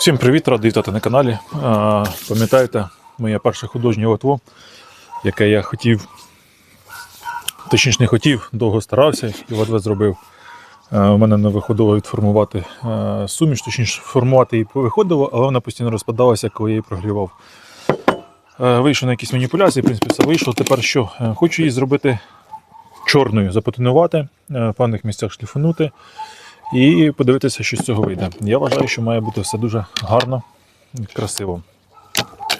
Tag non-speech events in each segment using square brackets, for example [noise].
Всім привіт, радий вітати на каналі. Пам'ятаєте, моє перше художнє готво, яке я хотів, точніше не хотів, довго старався і от зробив. У мене не виходило відформувати суміш, точніше формувати її виходило, але вона постійно розпадалася, коли я її прогрівав. Вийшов на якісь маніпуляції, в принципі, все вийшло. Тепер що? Хочу її зробити чорною, запатинувати, в певних місцях шліфанути і подивитися, що з цього вийде. Я вважаю, що має бути все дуже гарно і красиво.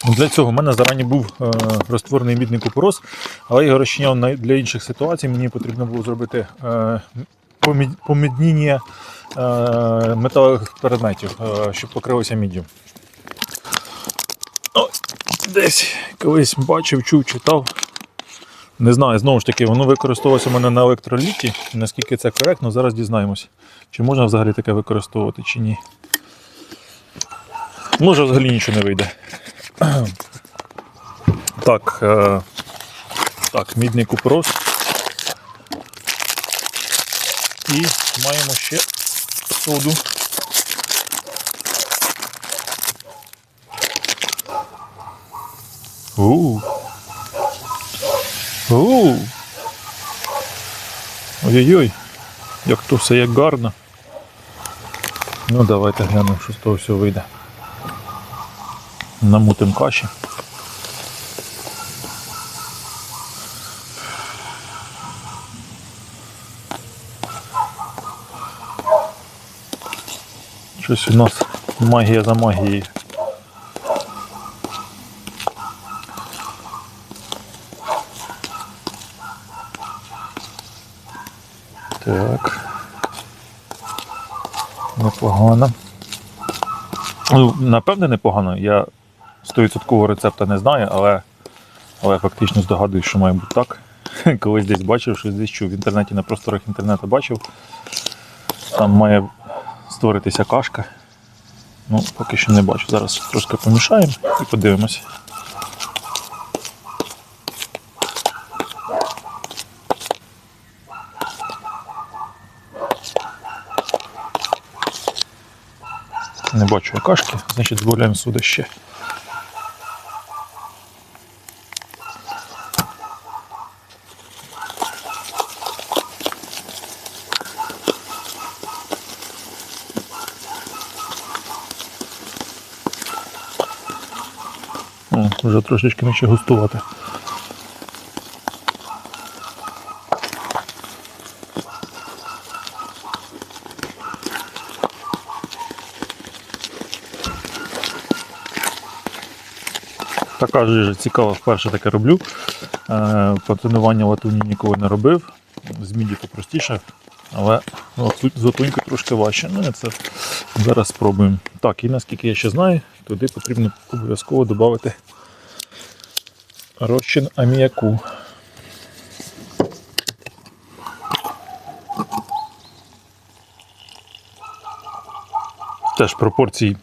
Для цього в мене зарані був е, розтворений мідний купорос, але його розчиняв для інших ситуацій. Мені потрібно було зробити е, помідніння е, металевих предметів, щоб покрилося міддю. Десь колись бачив, чув, читав. Не знаю, знову ж таки, воно використовується у мене на електроліті. Наскільки це коректно, зараз дізнаємось. Чи можна взагалі таке використовувати, чи ні. Може взагалі нічого не вийде. [clears throat] Так, е, так, мідний купрос. І маємо ще соду. У. Ой-ой-ой, як то все як гарно. Ну, давайте глянемо, що з того всього вийде. Намутим каші. Щось у нас магія за магією. Так. Непогано. Ну, напевне, непогано. Я 100% рецепта не знаю, але, але фактично здогадуюсь, що має бути так. [laughs] Колись десь бачив, щось десь чув. В інтернеті на просторах інтернету бачив. Там має створитися кашка. Ну, поки що не бачу. Зараз трошки помішаємо і подивимося. Не бачу я кашки, значить додаємо сюди ще. О, вже трошечки наче густувати. Така ж цікава, вперше таке роблю. Е, Патинування латуні ніколи не робив. З міді попростіше, але ну, з латуньки трошки важче. Ну, це зараз спробуємо. Так, і наскільки я ще знаю, туди потрібно обов'язково додати розчин аміаку. Теж пропорції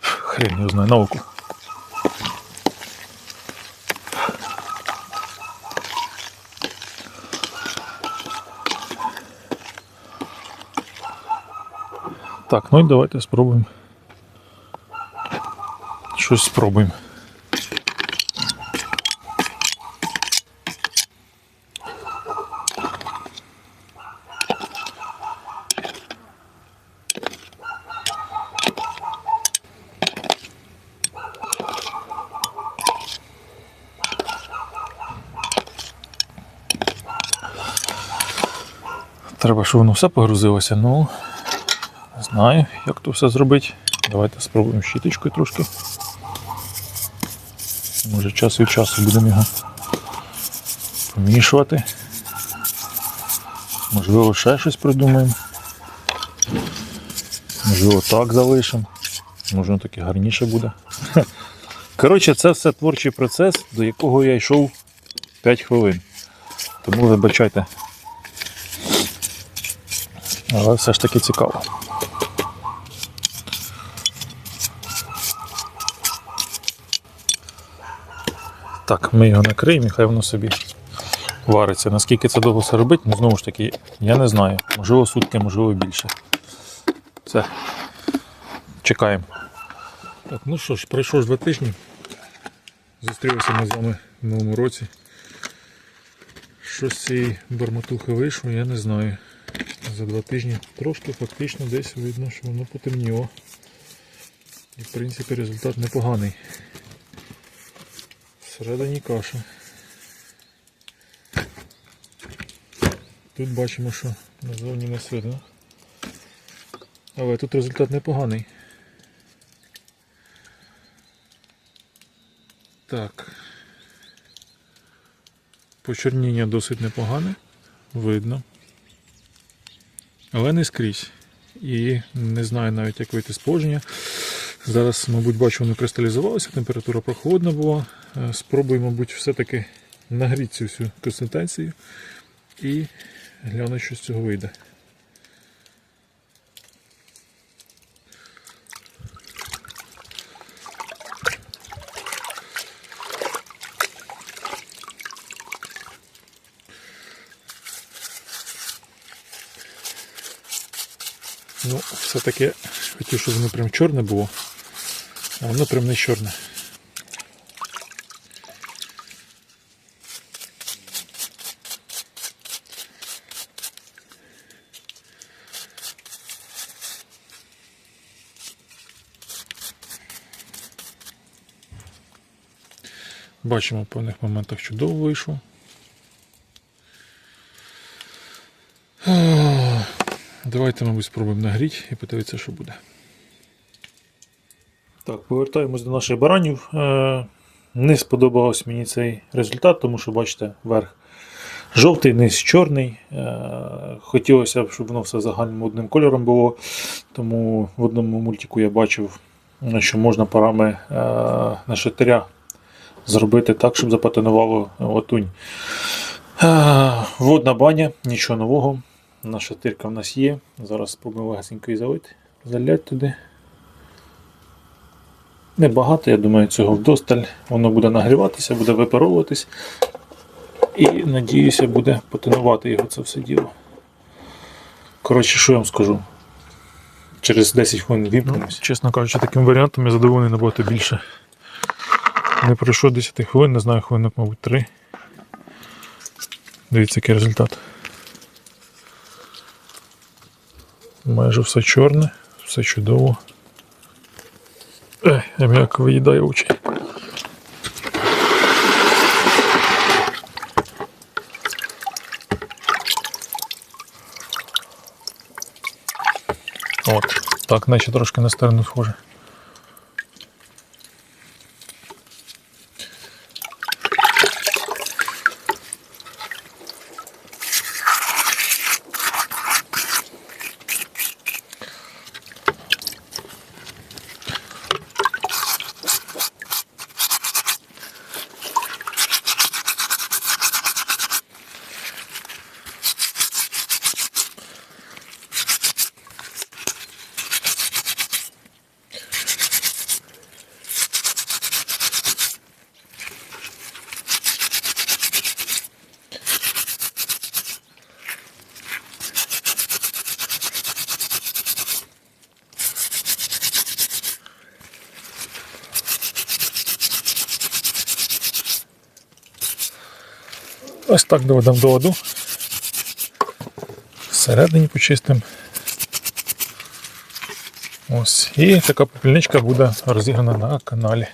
хрень його знає на Так, ну і давайте спробуємо. Щось спробуємо. Треба, щоб воно все погрузилося, ну. Не знаю, як то все зробити. Давайте спробуємо щіточкою трошки. Може час від часу будемо його помішувати. Можливо, ще щось придумаємо. Можливо, так залишимо. Може, воно таке гарніше буде. [laughs] Коротше, це все творчий процес, до якого я йшов 5 хвилин. Тому вибачайте. Але все ж таки цікаво. Так, ми його накриємо, і хай воно собі вариться. Наскільки це довго все робить, ну знову ж таки, я не знаю. Можливо, сутки, можливо більше. Все. Чекаємо. Так, ну що ж, пройшло ж два тижні. Зустрілися ми з вами в новому році. Що з цієї барматухи вийшло, я не знаю. За два тижні трошки фактично десь видно, що воно потемніло. І в принципі результат непоганий. Всередині каша. Тут бачимо, що назовні не видно. Але тут результат непоганий. Так. Почерніння досить непогане, видно. Але не скрізь. І не знаю навіть, як вийти з положення. Зараз, мабуть, бачу, воно кристалізувалося, температура прохолодна була. Е, Спробую, мабуть, все-таки нагріти цю всю консистенцію і гляну, що з цього вийде. Ну, все-таки хотів, щоб воно прям чорне було, а воно прям не чорне. Бачимо, в певних моментах чудово вийшло. Давайте, мабуть, спробуємо нагріти і подивитися, що буде. Так, повертаємось до наших баранів. Е, Не сподобався мені цей результат, тому що, бачите, верх жовтий, низ чорний. Е, Хотілося б, щоб воно все загальним одним кольором було. Тому в одному мультику я бачив, що можна парами е, нашатиря зробити так, щоб запатинувало латунь. Е, Водна баня, нічого нового. Наша тирка в нас є. Зараз спробуємо легесенько її залити. Заляти туди. Небагато, я думаю, цього вдосталь. Воно буде нагріватися, буде випаровуватись. І, надіюся, буде потонувати його це все діло. Коротше, що я вам скажу? Через 10 хвилин вімкнемось. чесно кажучи, таким варіантом я задоволений набагато більше. Не пройшло 10 хвилин, не знаю, хвилинок, мабуть, 3. Дивіться, який результат. Майже все чорне, все чудово. Ех, я м'яко виїдаю очі. От, так, наче трошки на сторону схоже. Ось так доведемо до ладу. Всередині почистимо. Ось. І така попільничка буде розіграна на каналі.